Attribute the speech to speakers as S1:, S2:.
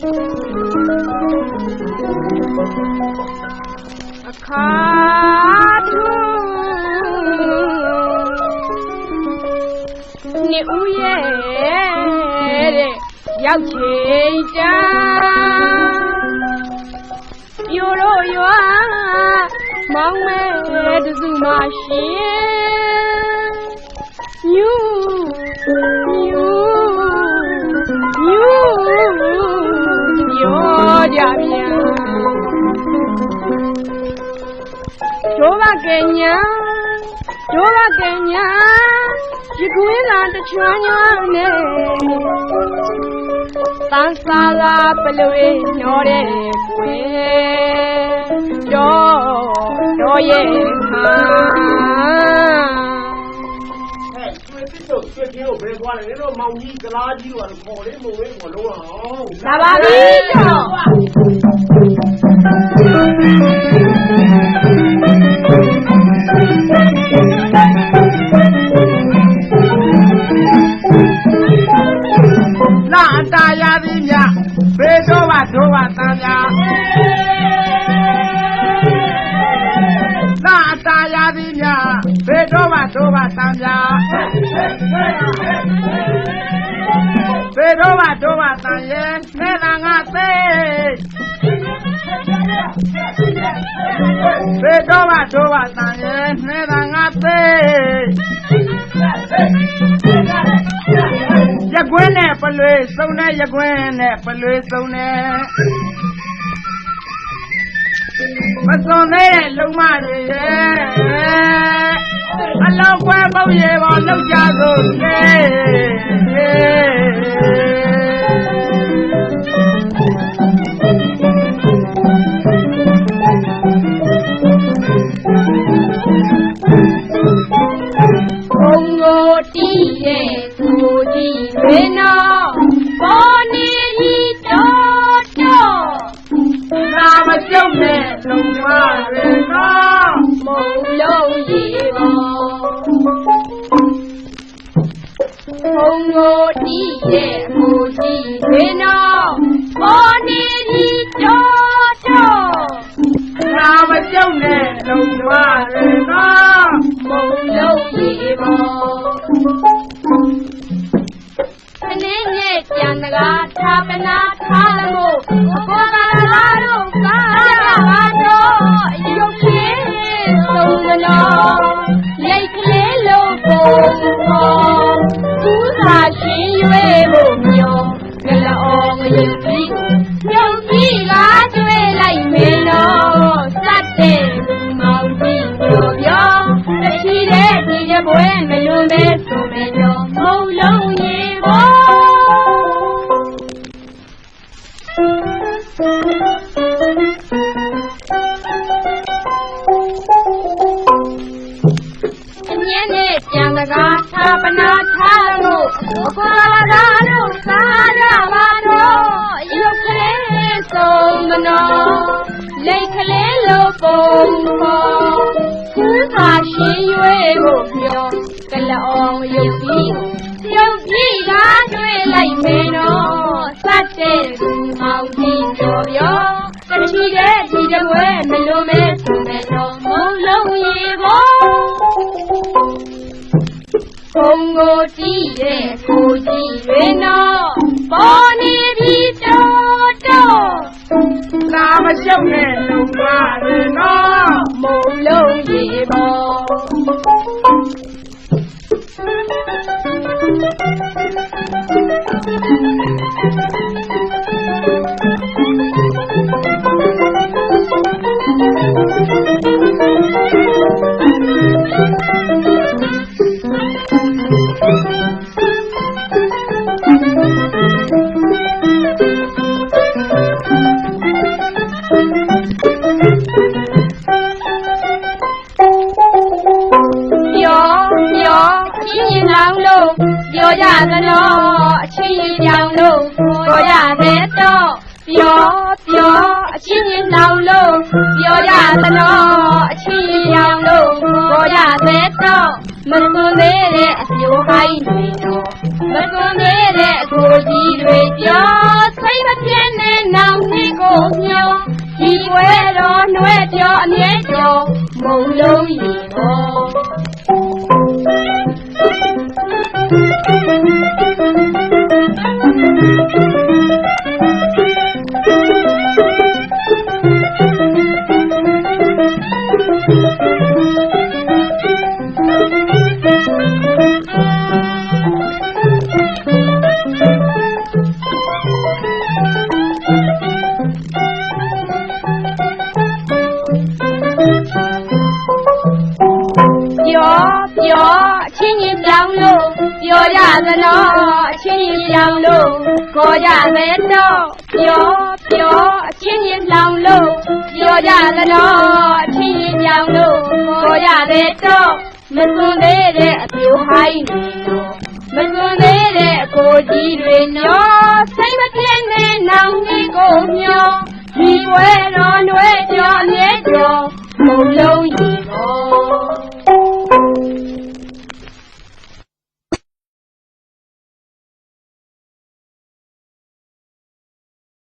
S1: အခါထူနှစ်ဦးရဲ့တဲ့ရောက်ချိန်တန်းပြိုတို့ရွာမောင်းမဲတစုမှရှင်ညူညူညူ ကြပြန်ဒိုးပါကညာဒိုးပါကညာဒီကွင်းလာတချွမ်းညွမ်းနဲ့တန်ဆာလာပလွေညောတဲ့ကွယ်တော့တော့ရဲ့ခါ
S2: ဟဲ့ကျွေး တစ်တို့ကျွေးကြီးတို့ဘယ်သွားလဲတို့မောင်ကြီးကလားကြီးတို့ခေါ်လေးမို့ဝဲကိုလုံးအောင်
S1: လာပါပြီတော့
S2: ဘေးတော့ပါတို့ပါတန်ရဲ့နဲ့လာငါသေးရကွင်းနဲ့ပလွေစုံနဲ့ရကွင်းနဲ့ပလွေစုံနဲ့မစုံသေးတဲ့လုံမတွေရဲ့အလောက်ကွဲပုတ်ရေပေါ်လောက်ကြစို့လေ
S1: ရဲ့ကိုကြီးဝင်းတော်ဘောနေကြီးတော်တော်
S2: နာမကျုပ်နဲ့လုံမတွေနော်
S1: မုံလုံးရေပေါ်ခင်းနဲ့ကြံတကားသာပနာထားလို့အကောကလာတို့ မလွန်ပဲဆိုမယ်တော့မုံလုံးရေပေါ်အမြဲနဲ့ကြံတကားသာပနာထားလို့အခွာ မင်းတော့စတ်တဲ့သူမောင်ကြီးပြောရောတချီတဲ့ဒီတပွဲမလို့မဲဆိုမဲ့တော့မုံလုံးရေပေါ်ဘုံကိုတီးတဲ့ကိုကြီးတွေနော်ပေါ်နေပြီတော်တော်
S2: နာမကျုပ်နဲ့လုံမတွေနော်
S1: မုံလုံးရေပေါ်ပြော Thank you. ပြောကြသနော်အချင်းချင်းပြောင်းလို့ပြောကြသေးတော့ပြောပြောအချင်းချင်းနှောင်လို့ပြောကြသနော်အချင်းချင်းပြောင်းလို့ပြောကြသေးတော့မသွန်သေးတဲ့အပြိုဟိုင်းတွေတော့မသွန်သေးတဲ့အကိုကြီးတွေပြောစိတ်မပြင်းနဲ့နောင်နှိကိုညောဒီပွဲတော်နှွဲပြောအမြဲကျော်မုံလို့ ပြောကြသနော်အချင်းချင်းပြောင်းလို့ခေါ်ကြသေးတော့ပြောပြောအချင်းချင်းလောင်လို့ပြောကြသနော်အချင်းချင်းပြောင်းလို့ခေါ်ကြသေးတော့မစွန်သေးတဲ့အပြိုဟိုင်းနေတော့မစွန်သေးတဲ့အကိုကြီးတွေနော်စိတ်မပြင်းနဲ့နောင်ကြီးကိုမျောဒီဝဲတော်နှွဲကြော်အမြဲကြော်မုံလုံးရီတော်